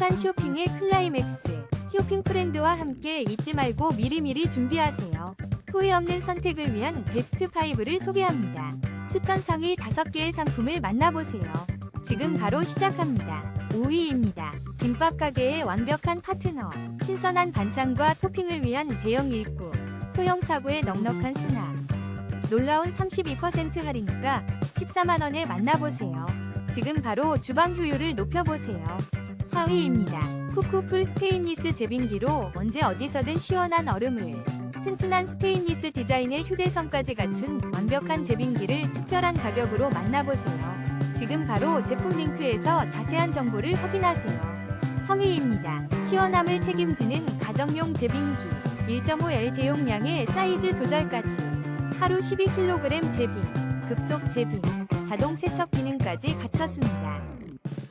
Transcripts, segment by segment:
행복한 쇼핑의 클라이맥스. 쇼핑 프렌드와 함께 잊지 말고 미리미리 준비하세요. 후회 없는 선택을 위한 베스트 5를 소개합니다. 추천 상위 5개의 상품을 만나보세요. 지금 바로 시작합니다. 5위입니다. 김밥 가게의 완벽한 파트너. 신선한 반찬과 토핑을 위한 대형 일구. 소형 사구의 넉넉한 수납. 놀라운 32% 할인가 14만원에 만나보세요. 지금 바로 주방 효율을 높여보세요. 4위입니다. 쿠쿠풀 스테인리스 제빙기로 언제 어디서든 시원한 얼음을 튼튼한 스테인리스 디자인의 휴대성까지 갖춘 완벽한 제빙기를 특별한 가격으로 만나보세요. 지금 바로 제품 링크에서 자세한 정보를 확인하세요. 3위입니다. 시원함을 책임지는 가정용 제빙기 1.5L 대용량의 사이즈 조절까지 하루 12kg 제빙, 급속 제빙, 자동 세척 기능까지 갖췄습니다.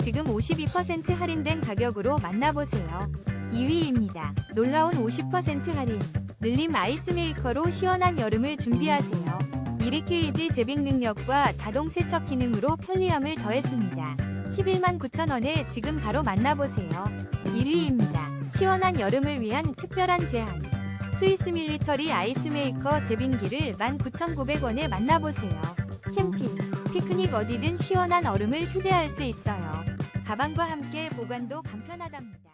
지금 52% 할인된 가격으로 만나보세요. 2위입니다. 놀라운 50% 할인. 늘림 아이스메이커로 시원한 여름을 준비하세요. 1리케이지 제빙 능력과 자동 세척 기능으로 편리함을 더했습니다. 11만 9천원에 지금 바로 만나보세요. 1위입니다. 시원한 여름을 위한 특별한 제안. 스위스 밀리터리 아이스메이커 제빙기를 19,900원에 만나보세요. 캠핑, 피크닉 어디든 시원한 얼음을 휴대할 수 있어요. 가방과 함께 보관도 간편하답니다.